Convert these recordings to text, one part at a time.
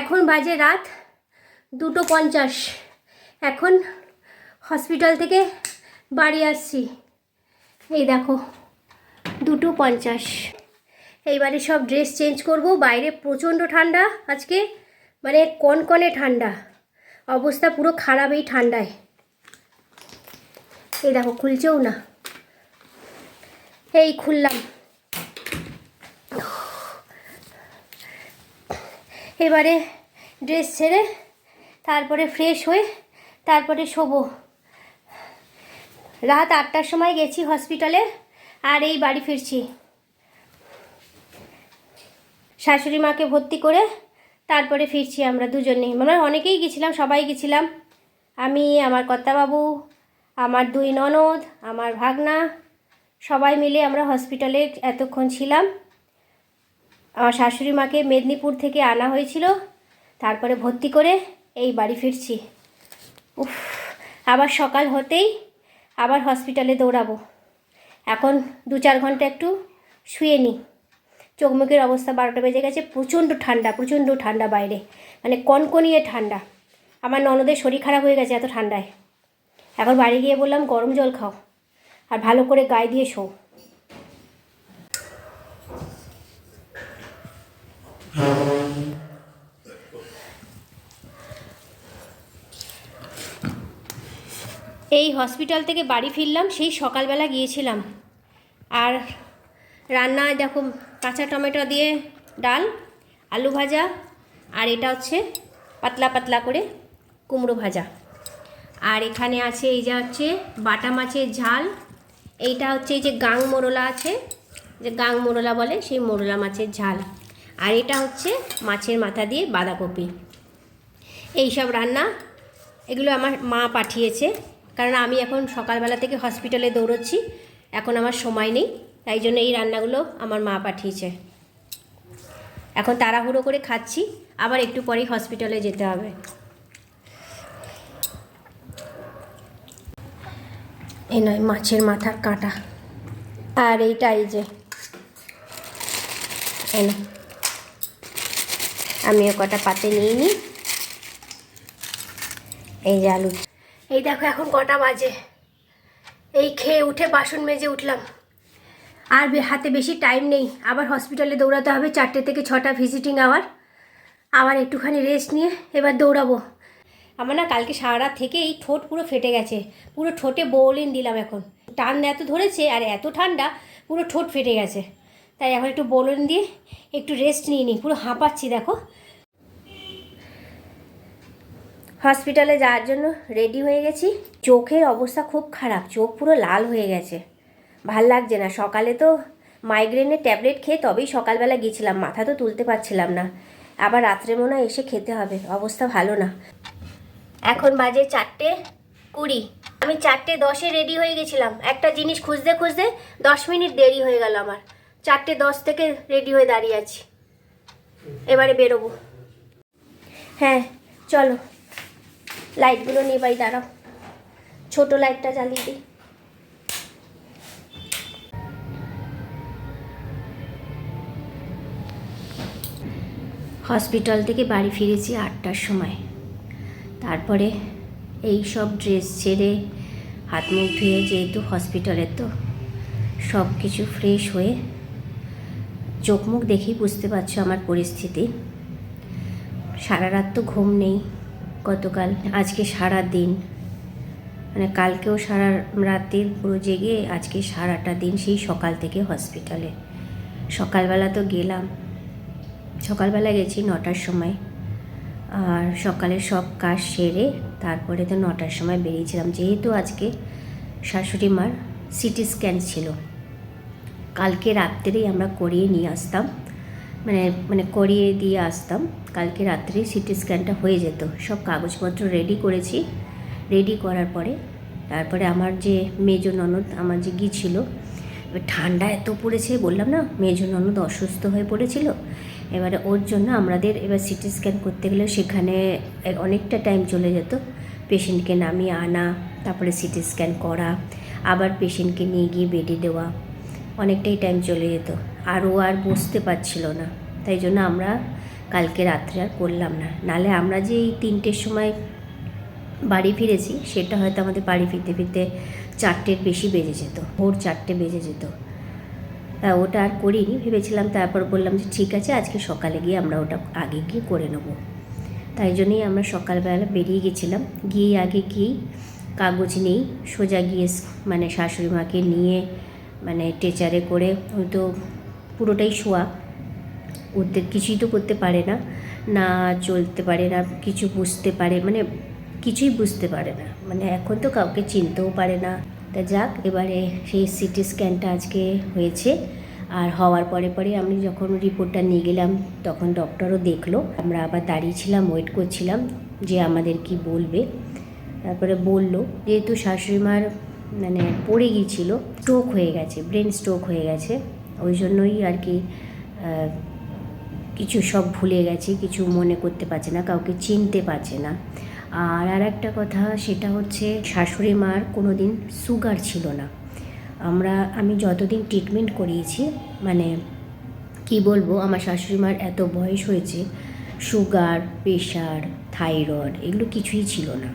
এখন বাজে রাত দুটো পঞ্চাশ। এখন হসপিটাল থেকে বাড়ি আসছি। এই দেখো, দুটো পঞ্চাশ। এইবারে সব ড্রেস চেঞ্জ করব। বাইরে প্রচণ্ড ঠান্ডা আজকে মানে কনকনে ঠান্ডা। অবস্থা পুরো খারাপ এই ঠান্ডায়। এই দেখো, খুলছেও না। এই খুললাম। এবারে ড্রেস ছেড়ে তারপরে ফ্রেশ হয়ে তারপরে শোবো। রাত আটটার সময় গেছি হসপিটালে আর এই বাড়ি ফিরছি। শাশুড়ি মাকে ভর্তি করে তারপরে ফিরছি আমরা দুজনেই। মানে অনেকেই গেছিলাম, সবাই গেছিলাম। আমি, আমার কর্তাবাবু, আমার দুই ননদ, আমার ভাগনা, সবাই মিলে আমরা হসপিটালে এতক্ষণ ছিলাম। আমার শাশুড়ি মাকে মেদিনীপুর থেকে আনা হয়েছিল। তারপরে ভর্তি করে এই বাড়ি ফিরছি। উফ, আবার সকাল হতেই আবার হসপিটালে দৌড়াবো। এখন দু চার ঘণ্টা একটু শুয়ে নিই। চোখ মুখের অবস্থা বারোটা বেজে গেছে, প্রচণ্ড ঠান্ডা প্রচণ্ড ঠান্ডা বাইরে। মানে কনকনিয়ে ঠান্ডা। আমার ননদের শরীর খারাপ হয়ে গেছে এত ঠান্ডায়। এখন বাড়ি গিয়ে বললাম, গরম জল খাও। আর ভালো করে গায়ে দিয়ে শো এই হসপিটাল থেকে বাড়ি ফিরলাম, সেই সকালবেলা গিয়েছিলাম। আর রান্নায় দেখো কাঁচা টমেটো দিয়ে ডাল, আলু ভাজা, আর এটা হচ্ছে পাতলা পাতলা করে কুমড়ো ভাজা। আর এখানে আছে এই যে হচ্ছে বাটা মাছের ঝাল, এইটা হচ্ছে এই যে গাং মোরলা আছে, যে গাং মোরলা বলে সেই মোরলা মাছের ঝাল। আর এটা হচ্ছে মাছের মাথা দিয়ে বাঁধাকপি। এইসব রান্না, এগুলো আমার মা পাঠিয়েছে। কারণ আমি এখন সকালবেলা থেকে হসপিটালে দৌড়চ্ছি, এখন আমার সময় নেই, তাই জন্য এই রান্নাগুলো আমার মা পাঠিয়েছে। এখন তাড়াহুড়ো করে খাচ্ছি, আবার একটু পরেই হসপিটালে যেতে হবে। এই নয়, মাছের মাথার কাঁটা। আর এইটা এই যে এই না আমিও কটা পাতে নিয়ে নিই। এই যে আলু। এই দেখো এখন কটা বাজে। এই খেয়ে উঠে বাসন মেজে উঠলাম। আর হাতে বেশি টাইম নেই। আবার হসপিটালে দৌড়াতে হবে। চারটে থেকে ছটা ভিজিটিং আওয়ার আবার একটুখানি রেস্ট নিয়ে এবার দৌড়াবো। আমার না কালকে সারা রাত থেকে এই ঠোঁট পুরো ফেটে গেছে। পুরো ঠোঁটে বোলিন দিলাম এখন। টান এত ধরেছে আর এত ঠান্ডা, পুরো ঠোঁট ফেটে গেছে। তাই এখন একটু বলুন দিয়ে একটু রেস্ট নিয়ে নিই। পুরো হাঁপাচ্ছি, দেখো। হসপিটালে যাওয়ার জন্য রেডি হয়ে গেছি। চোখের অবস্থা খুব খারাপ, চোখ পুরো লাল হয়ে গেছে। ভালো লাগছে না। সকালে তো মাইগ্রেনের ট্যাবলেট খেয়ে তবেই সকালবেলা গেছিলাম, মাথা তো তুলতে পারছিলাম না। আবার রাত্রে মনে হয় এসে খেতে হবে, অবস্থা ভালো না। এখন বাজে চারটে কুড়ি। আমি চারটে দশে রেডি হয়ে গেছিলাম। একটা জিনিস খুঁজতে খুঁজতে দশ মিনিট দেরি হয়ে গেল আমার। চারটে দশ থেকে রেডি হয়ে দাঁড়িয়ে আছি। এবারে বেরোবো। হ্যাঁ চলো। লাইটগুলো নেবাই দাঁড়াও। ছোট লাইটটা জ্বালিয়ে দিই। হসপিটাল থেকে বাড়ি ফিরেছি আটটার সময়। তারপরে এই সব ড্রেস ছেড়ে, হাত মুখ ধুয়ে যেহেতু হসপিটালের তো সব কিছু ফ্রেশ হয়ে চোখ মুখ দেখেই বুঝতে পারছ আমার পরিস্থিতি। সারা রাত তো ঘুম নেই গতকাল, আজকে সারা দিন মানে কালকেও সারা রাতের পুরো জেগে আজকে সারাটা দিন সেই সকাল থেকে হসপিটালে। সকালবেলা তো গেলাম। সকালবেলা গেছি নটার সময়। আর সকালে সব কাজ সেরে তারপরে তো নটার সময় বেরিয়েছিলাম। যেহেতু আজকে শাশুড়ি মার সিটি স্ক্যান ছিল। কালকে রাত্রেই আমরা করিয়ে নিয়ে আসতাম। মানে মানে করিয়ে দিয়ে আসতাম। কালকে রাত্রে সিটি স্ক্যানটা হয়ে যেত। সব কাগজপত্র রেডি করেছি। রেডি করার পরে, তারপরে আমার যে মেজো ননদ, আমার যে গিয়েছিল এবার ঠান্ডা এত পড়েছে, বললাম না, মেজো ননদ অসুস্থ হয়ে পড়েছিল। এবারে ওর জন্য আমাদের এবার সিটি স্ক্যান করতে গেলে সেখানে অনেকটা টাইম চলে যেত। পেশেন্টকে নামিয়ে আনা, তারপরে সিটি স্ক্যান করা, আবার পেশেন্টকে নিয়ে গিয়ে বেডে দেওয়া। অনেকটাই টাইম চলে যেত। আর ও আর বসতে পারছিল না। তাই জন্য আমরা কালকে রাত্রে আর করলাম না। নালে আমরা যে এই তিনটের সময় বাড়ি ফিরেছি, সেটা হয়তো আমাদের বাড়ি ফিরতে ফিরতে চারটের বেশি বেজে যেত, ভোর চারটে বেজে যেত। তা ওটা আর করিনি, ভেবেছিলাম তারপর বললাম যে ঠিক আছে, আজকে সকালে গিয়ে আমরা ওটা আগে গিয়ে করে নেব। তাই জন্যই আমরা সকালবেলা বেরিয়ে গেছিলাম। গিয়ে আগে গিয়েই কাগজ নেই, সোজা গিয়ে মানে শাশুড়ি মাকে নিয়ে মানে টেচারে করে, ওই তো পুরোটাই শোয়া। উঠতে কিছুই তো করতে পারে না। না চলতে পারে না, কিছু বুঝতে পারে মানে কিছুই বুঝতে পারে না। মানে এখন তো কাউকে চিনতেও পারে না। তা যাক, এবারে সেই সিটি স্ক্যানটা আজকে হয়েছে। আর হওয়ার পরে পরে আমি যখন রিপোর্টটা নিয়ে গেলাম, তখন ডক্টরও দেখল। আমরা আবার দাঁড়িয়েছিলাম ওয়েট করছিলাম যে আমাদের কি বলবে। তারপরে বলল, যেহেতু শাশুড়ি মার মানে পড়ে গিয়েছিল স্ট্রোক হয়ে গেছে ব্রেন স্ট্রোক হয়ে গেছে। ওই জন্যই আর কি কিছু সব ভুলে গেছে, কিছু মনে করতে পারছে না, কাউকে চিনতে পারছে না। আর আর একটা কথা, সেটা হচ্ছে শাশুড়ি মার কোনো দিন সুগার ছিল না। আমরা, আমি যতদিন ট্রিটমেন্ট করিয়েছি মানে কি বলব, আমার শাশুড়ি মার এত বয়স হয়েছে সুগার প্রেশার থাইরয়েড এগুলো কিছুই ছিল না।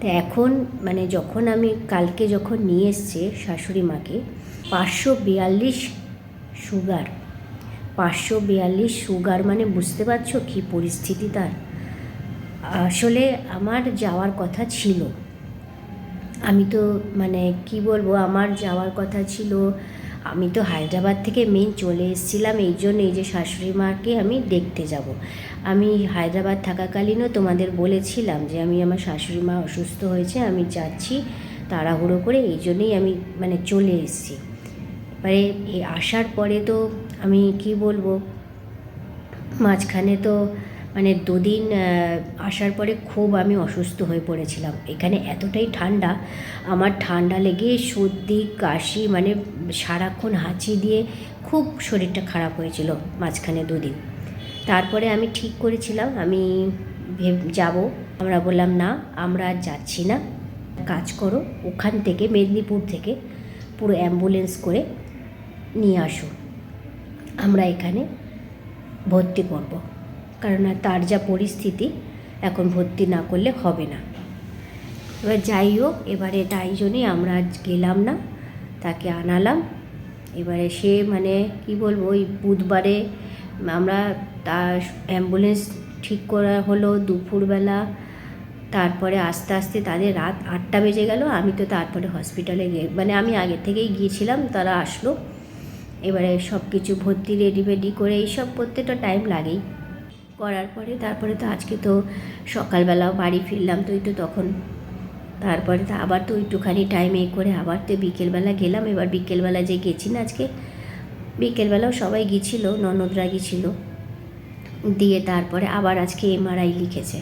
তো এখন মানে যখন আমি কালকে যখন নিয়ে এসছে শাশুড়ি মাকে, পাঁচশো বিয়াল্লিশ সুগার, পাঁচশো বিয়াল্লিশ সুগার মানে বুঝতে পারছ কী পরিস্থিতি তার? আসলে আমার যাওয়ার কথা ছিল। আমি তো মানে কি বলব, আমার যাওয়ার কথা ছিল আমি তো হায়দ্রাবাদ থেকে মেন চলে এসেছিলাম, এই জন্য এই যে শাশুড়ি মাকে আমি দেখতে যাব। আমি হায়দ্রাবাদ থাকাকালীনও তোমাদের বলেছিলাম যে আমি আমার শাশুড়ি মা অসুস্থ হয়েছে, আমি যাচ্ছি তাড়াহুড়ো করে, এই জন্যেই আমি মানে চলে এসেছি। এবারে এই আসার পরে তো আমি কি বলব? মাঝখানে তো মানে দুদিন আসার পরে খুব আমি অসুস্থ হয়ে পড়েছিলাম। এখানে এতটাই ঠান্ডা, আমার ঠান্ডা লেগে সর্দি, কাশি মানে সারাক্ষণ হাঁচি দিয়ে খুব শরীরটা খারাপ হয়েছিল মাঝখানে দুদিন। তারপরে আমি ঠিক করেছিলাম, আমি যাব। আমরা বললাম, না, আমরা যাচ্ছি না। কাজ করো, ওখান থেকে, মেদিনীপুর থেকে পুরো অ্যাম্বুলেন্স করে নিয়ে আসো। আমরা এখানে ভর্তি করব। কারণ তার যা পরিস্থিতি, এখন ভর্তি না করলে হবে না। এবার যাই হোক, এবারে তাই জন্যই আমরা আজ গেলাম না, তাকে আনালাম। এবারে সে মানে কি বলব, ওই বুধবারে আমরা তার অ্যাম্বুলেন্স ঠিক করা হলো দুপুরবেলা, তারপরে আস্তে আস্তে তাদের রাত আটটা বেজে গেল, আমি তো তারপরে হসপিটালে গিয়ে মানে আমি আগে থেকেই গিয়েছিলাম, তারা আসলো। এবারে সব কিছু ভর্তি রেডি ফেডি করে এইসব করতে তো টাইম লাগেই। করার পরে তারপরে তো আজকে তো সকালবেলাও বাড়ি ফিরলাম তো তো তখন। তারপরে তো আবার তো একটুখানি টাইম এ করে আবার তো বিকেলবেলা গেলাম। এবার বিকেলবেলা যে গেছি না আজকে, বিকেলবেলাও সবাই গিয়েছিল ননদরা গিয়েছিল দিয়ে তারপরে আবার আজকে এমআরআই লিখেছে।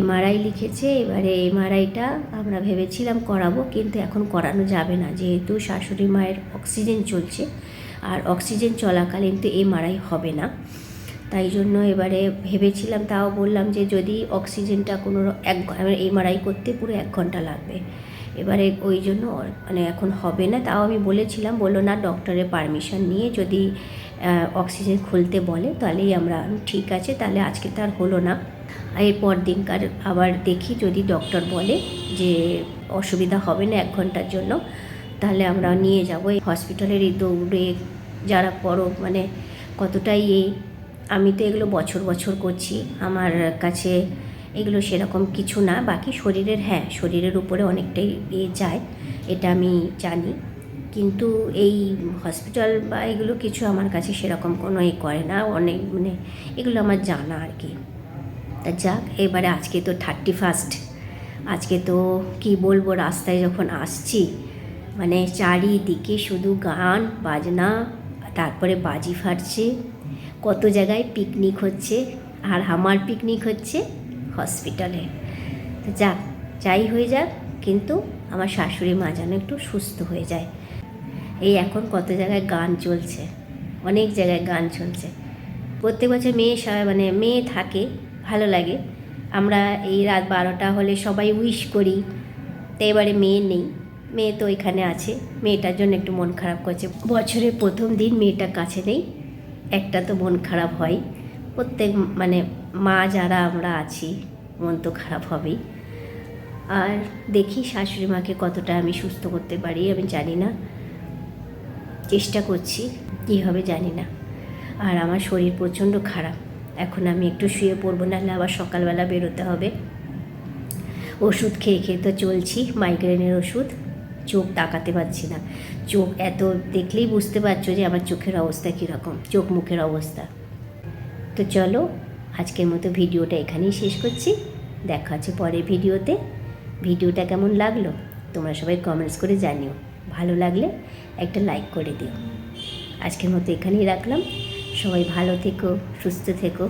এমআরআই লিখেছে, এবারে এমআরআইটা আমরা ভেবেছিলাম করাবো, কিন্তু এখন করানো যাবে না। যেহেতু শাশুড়ি মায়ের অক্সিজেন চলছে, আর অক্সিজেন চলাকালীন তো এমআরআই হবে না। তাই জন্য এবারে ভেবেছিলাম, তাও বললাম যে যদি অক্সিজেনটা কোনো এক এমআরআই করতে পুরো এক ঘণ্টা লাগবে। এবারে ওই জন্য মানে এখন হবে না, তাও আমি বলেছিলাম, বলল না, ডক্টরের পারমিশন নিয়ে যদি অক্সিজেন খুলতে বলে, তাহলেই আমরা ঠিক আছে, তাহলে আজকে তার হলো না। এরপর দিনকার আবার দেখি, যদি ডক্টর বলে যে অসুবিধা হবে না এক ঘণ্টার জন্য, তাহলে আমরা নিয়ে যাব এই হসপিটালের এই দৌড়ে, যারা পড়ো মানে কতটাই এই আমি তো এগুলো বছর বছর করছি। আমার কাছে এগুলো সেরকম কিছু না। বাকি শরীরের হ্যাঁ শরীরের উপরে অনেকটাই এ যায়, এটা আমি জানি। কিন্তু এই হসপিটাল বা এগুলো কিছু আমার কাছে সেরকম কোনো এ করে না। অনেক মানে এগুলো আমার জানা আর কি। তা যাক, এবারে আজকে তো থার্টি ফার্স্ট আজকে তো কি বলব, রাস্তায় যখন আসছি মানে চারিদিকে শুধু গান, বাজনা, তারপরে বাজি ফাটছে। কত জায়গায় পিকনিক হচ্ছে আর আমার পিকনিক হচ্ছে হসপিটালে যাক, যাই হয়ে যাক, কিন্তু আমার শাশুড়ি মা যেন একটু সুস্থ হয়ে যায়। এই এখন কত জায়গায় গান চলছে, অনেক জায়গায় গান চলছে। প্রত্যেক বছর মেয়ে সা- মানে মেয়ে থাকে, ভালো লাগে। আমরা এই রাত বারোটা হলে সবাই উইশ করি, তো এবারে মেয়ে নেই। মেয়ে তো এখানে আছে, মেয়েটার জন্য একটু মন খারাপ করছে। বছরের প্রথম দিন মেয়েটা কাছে নেই। একটা তো মন খারাপ হয়। প্রত্যেক মানে মা যারা আমরা আছি, মন তো খারাপ হবেই। আর দেখি শাশুড়ি মাকে কতটা আমি সুস্থ করতে পারি, আমি জানি না। চেষ্টা করছি, কী হবে জানি না। আর আমার শরীর প্রচণ্ড খারাপ। এখন আমি একটু শুয়ে পড়ব, নাহলে আবার সকালবেলা বেরোতে হবে। ওষুধ খেয়ে খেয়ে তো চলছি মাইগ্রেনের ওষুধ। চোখ তাকাতে পারছি না। চোখ এত দেখলেই বুঝতে পারছ যে আমার চোখের অবস্থা কীরকম, চোখ মুখের অবস্থা। তো চলো, আজকের মতো ভিডিওটা এখানেই শেষ করছি। দেখা হচ্ছে পরের ভিডিওতে। ভিডিওটা কেমন লাগল তোমরা সবাই কমেন্টস করে জানিও। ভালো লাগলে একটা লাইক করে দিও। আজকের মতো এখানেই রাখলাম। সবাই ভালো থেকো, সুস্থ থেকো।